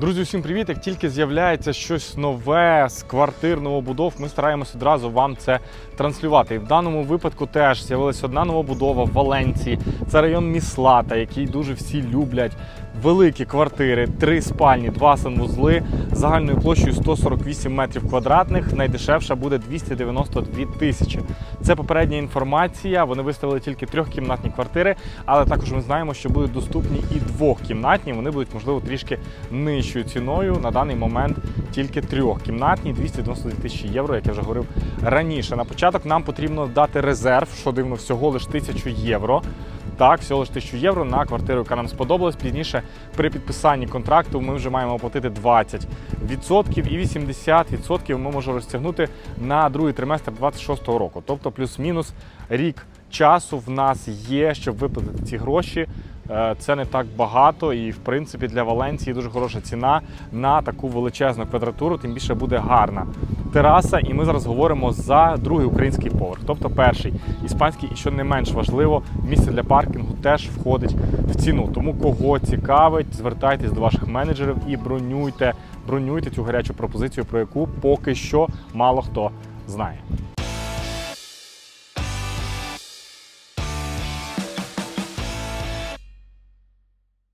Друзі, усім привіт! Як тільки з'являється щось нове з квартир новобудов, ми стараємося одразу вам це транслювати. І в даному випадку теж з'явилася одна новобудова в Валенції. Це район Міслата, який дуже всі люблять. Великі квартири, три спальні, два санвузли загальною площею 148 метрів квадратних. Найдешевша буде 292 тисячі. Це попередня інформація. Вони виставили тільки трьохкімнатні квартири, але також ми знаємо, що будуть доступні і двохкімнатні. Вони будуть можливо трішки нижчою ціною. На даний момент тільки трьохкімнатні 292 тисячі євро, як я вже говорив раніше. На початок нам потрібно дати резерв, що дивно, всього лише тисячу євро. Так, всього лише 1000 євро на квартиру, яка нам сподобалась. Пізніше при підписанні контракту ми вже маємо оплатити 20% і 80% ми можемо розтягнути на другий триместр 26-го року. Тобто плюс-мінус рік часу в нас є, щоб виплатити ці гроші. Е, Це не так багато, і в принципі для Валенції дуже хороша ціна на таку величезну квадратуру, тим більше буде гарна тераса. І ми зараз говоримо за другий український поверх, тобто перший іспанський, і що не менш важливо, місце для паркінгу теж входить в ціну. Тому кого цікавить, звертайтесь до ваших менеджерів і бронюйте, бронюйте цю гарячу пропозицію, про яку поки що мало хто знає.